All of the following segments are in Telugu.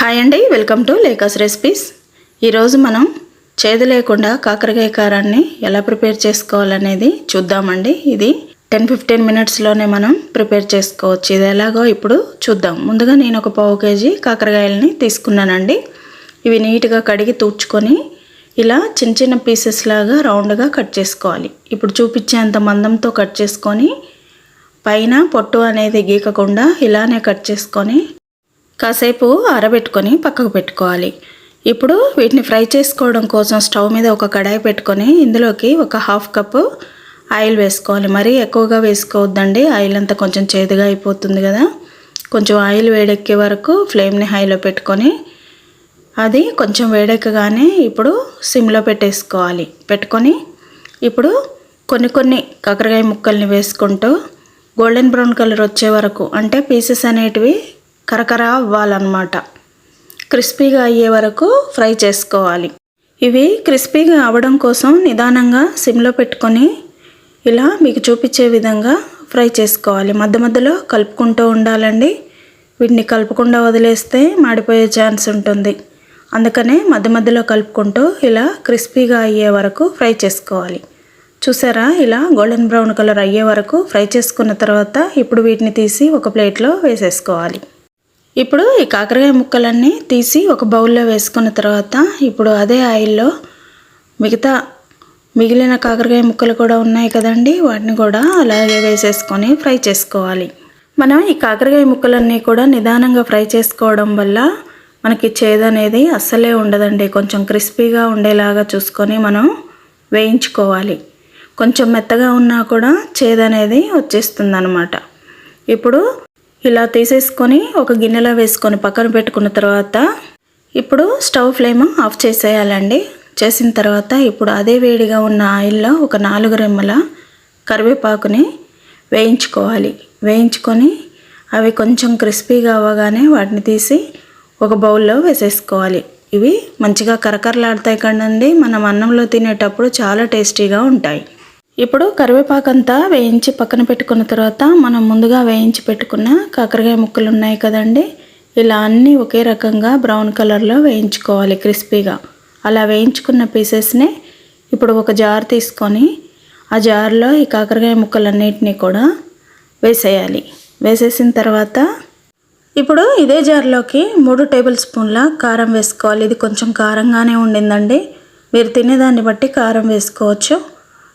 హాయ్ అండి వెల్కమ్ టు లేకస్ రెసిపీస్. ఈరోజు మనం చేదు లేకుండా కాకరకాయ కారాన్ని ఎలా ప్రిపేర్ చేసుకోవాలనేది చూద్దామండి. ఇది టెన్ ఫిఫ్టీన్ మినిట్స్లోనే మనం ప్రిపేర్ చేసుకోవచ్చు. ఇది ఎలాగో ఇప్పుడు చూద్దాం. ముందుగా నేను ఒక పావు కేజీ కాకరకాయలని తీసుకున్నానండి. ఇవి నీట్గా కడిగి తూడ్చుకొని ఇలా చిన్న చిన్న పీసెస్ లాగా రౌండ్గా కట్ చేసుకోవాలి. ఇప్పుడు చూపించేంత మందంతో కట్ చేసుకొని పైన పొట్టు అనేది గీకకుండా ఇలానే కట్ చేసుకొని కాసేపు ఆరబెట్టుకొని పక్కకు పెట్టుకోవాలి. ఇప్పుడు వీటిని ఫ్రై చేసుకోవడం కోసం స్టవ్ మీద ఒక కడాయి పెట్టుకొని ఇందులోకి ఒక హాఫ్ కప్పు ఆయిల్ వేసుకోవాలి. మరీ ఎక్కువగా వేసుకోవద్దండి. ఆయిల్ అంతా కొంచెం చేదుగా అయిపోతుంది కదా. కొంచెం ఆయిల్ వేడెక్కే వరకు ఫ్లేమ్ని హైలో పెట్టుకొని అది కొంచెం వేడెక్కగానే ఇప్పుడు సిమ్లో పెట్టేసుకోవాలి. పెట్టుకొని ఇప్పుడు కొన్ని కొన్ని కాకరకాయ ముక్కల్ని వేసుకుంటూ గోల్డెన్ బ్రౌన్ కలర్ వచ్చే వరకు అంటే పీసెస్ అనేటివి కరకర అవ్వాలన్నమాట. క్రిస్పీగా అయ్యే వరకు ఫ్రై చేసుకోవాలి. ఇవి క్రిస్పీగా అవ్వడం కోసం నిదానంగా సిమ్లో పెట్టుకొని ఇలా మీకు చూపించే విధంగా ఫ్రై చేసుకోవాలి. మధ్య మధ్యలో కలుపుకుంటూ ఉండాలండి. వీటిని కలుపుకుండా వదిలేస్తే మాడిపోయే ఛాన్స్ ఉంటుంది. అందుకనే మధ్య మధ్యలో కలుపుకుంటూ ఇలా క్రిస్పీగా అయ్యే వరకు ఫ్రై చేసుకోవాలి. చూసారా? ఇలా గోల్డెన్ బ్రౌన్ కలర్ అయ్యే వరకు ఫ్రై చేసుకున్న తర్వాత ఇప్పుడు వీటిని తీసి ఒక ప్లేట్లో వేసేసుకోవాలి. ఇప్పుడు ఈ కాకరకాయ ముక్కలన్నీ తీసి ఒక బౌల్లో వేసుకున్న తర్వాత ఇప్పుడు అదే ఆయిల్లో మిగతా మిగిలిన కాకరకాయ ముక్కలు కూడా ఉన్నాయి కదండి వాటిని కూడా అలాగే వేసేసుకొని ఫ్రై చేసుకోవాలి. మనం ఈ కాకరకాయ ముక్కలన్నీ కూడా నిదానంగా ఫ్రై చేసుకోవడం వల్ల మనకి చేదనేది అస్సలే ఉండదండి. కొంచెం క్రిస్పీగా ఉండేలాగా చూసుకొని మనం వేయించుకోవాలి. కొంచెం మెత్తగా ఉన్నా కూడా చేదనేది వచ్చేస్తుంది అనమాట ఇప్పుడు ఇలా తీసేసుకొని ఒక గిన్నెలో వేసుకొని పక్కన పెట్టుకున్న తర్వాత ఇప్పుడు స్టవ్ ఫ్లేమ్ ఆఫ్ చేసేయాలండి. చేసిన తర్వాత ఇప్పుడు అదే వేడిగా ఉన్న ఆయిల్లో ఒక నాలుగు రెమ్మల కరివేపాకుని వేయించుకోవాలి. వేయించుకొని అవి కొంచెం క్రిస్పీగా అవ్వగానే వాటిని తీసి ఒక బౌల్లో వేసేసుకోవాలి. ఇవి మంచిగా కరకరలాడతాయి కండి మనం అన్నంలో తినేటప్పుడు చాలా టేస్టీగా ఉంటాయి. ఇప్పుడు కరివేపాకంతా వేయించి పక్కన పెట్టుకున్న తర్వాత మనం ముందుగా వేయించి పెట్టుకున్న కాకరకాయ ముక్కలు ఉన్నాయి కదండి. ఇలా అన్నీ ఒకే రకంగా బ్రౌన్ కలర్లో వేయించుకోవాలి క్రిస్పీగా. అలా వేయించుకున్న పీసెస్ని ఇప్పుడు ఒక జార్ తీసుకొని ఆ జార్లో ఈ కాకరకాయ ముక్కలన్నిటినీ కూడా వేసేయాలి. వేసేసిన తర్వాత ఇప్పుడు ఇదే జార్లోకి మూడు టేబుల్ స్పూన్ల కారం వేసుకోవాలి. ఇది కొంచెం కారంగానే ఉండిందండి. మీరు తినేదాన్ని బట్టి కారం వేసుకోవచ్చు.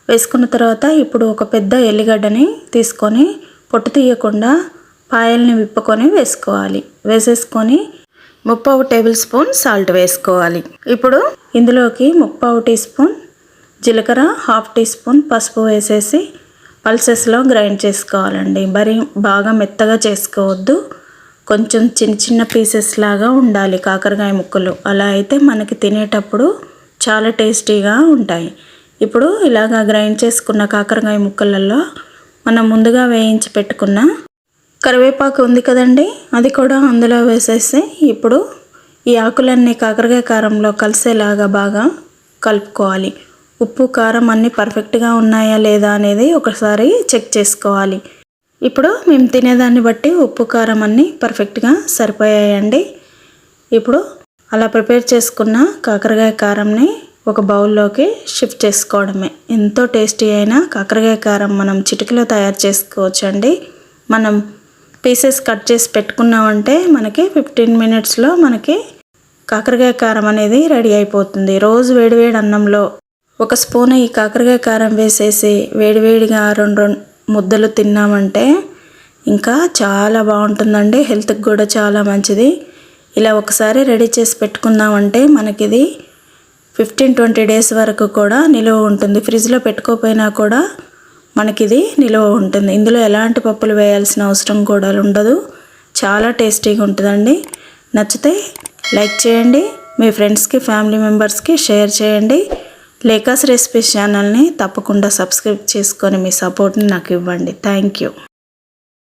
వేసుకున్న తర్వాత ఇప్పుడు ఒక పెద్ద ఎల్లిగడ్డని తీసుకొని పొట్టు తీయకుండా పాయల్ని విప్పుకొని వేసుకోవాలి. వేసేసుకొని ముప్పావు టేబుల్ స్పూన్ సాల్ట్ వేసుకోవాలి. ఇప్పుడు ఇందులోకి ముప్పావు టీ స్పూన్ జీలకర్ర హాఫ్ టీ స్పూన్ పసుపు వేసేసి పల్సెస్లో గ్రైండ్ చేసుకోవాలండి. మరీ బాగా మెత్తగా చేసుకోవద్దు. కొంచెం చిన్న చిన్న పీసెస్ లాగా ఉండాలి కాకరకాయ ముక్కలు. అలా అయితే మనకి తినేటప్పుడు చాలా టేస్టీగా ఉంటాయి. ఇప్పుడు ఇలాగా గ్రైండ్ చేసుకున్న కాకరకాయ ముక్కలలో మనం ముందుగా వేయించి పెట్టుకున్న కరివేపాకు ఉంది కదండి అది కూడా అందులో వేసేసి ఇప్పుడు ఈ ఆకులన్నీ కాకరకాయ కారంలో కలిసేలాగా బాగా కలుపుకోవాలి. ఉప్పు కారం అన్నీ పర్ఫెక్ట్గా ఉన్నాయా లేదా అనేది ఒకసారి చెక్ చేసుకోవాలి. ఇప్పుడు మేము తినేదాన్ని బట్టి ఉప్పు కారం అన్నీ పర్ఫెక్ట్గా సరిపోయాయండి. ఇప్పుడు అలా ప్రిపేర్ చేసుకున్న కాకరకాయ కారంని ఒక బౌల్లోకి షిఫ్ట్ చేసుకోవడమే. ఎంతో టేస్టీ అయిన కాకరకాయ కారం మనం చిటికలో తయారు చేసుకోవచ్చు అండి మనం పీసెస్ కట్ చేసి పెట్టుకున్నామంటే మనకి ఫిఫ్టీన్ మినిట్స్లో మనకి కాకరకాయ కారం అనేది రెడీ అయిపోతుంది. రోజు వేడివేడి అన్నంలో ఒక స్పూన్ ఈ కాకరకాయ కారం వేసేసి వేడివేడిగా రెండు రెండు ముద్దలు తిన్నామంటే ఇంకా చాలా బాగుంటుందండి. హెల్త్కి కూడా చాలా మంచిది. ఇలా ఒకసారి రెడీ చేసి పెట్టుకుందామంటే మనకిది ఫిఫ్టీన్ ట్వంటీ డేస్ వరకు కూడా నిలువ ఉంటుంది. ఫ్రిడ్జ్లో పెట్టుకోపోయినా కూడా మనకిది నిలువ ఉంటుంది. ఇందులో ఎలాంటి పప్పులు వేయాల్సిన అవసరం కూడా ఉండదు. చాలా టేస్టీగా ఉంటుందండి. నచ్చితే లైక్ చేయండి. మీ ఫ్రెండ్స్కి ఫ్యామిలీ మెంబర్స్కి షేర్ చేయండి. లేకాస్ రెసిపీస్ ఛానల్ని తప్పకుండా సబ్స్క్రైబ్ చేసుకొని మీ సపోర్ట్ని నాకు ఇవ్వండి. Thank you.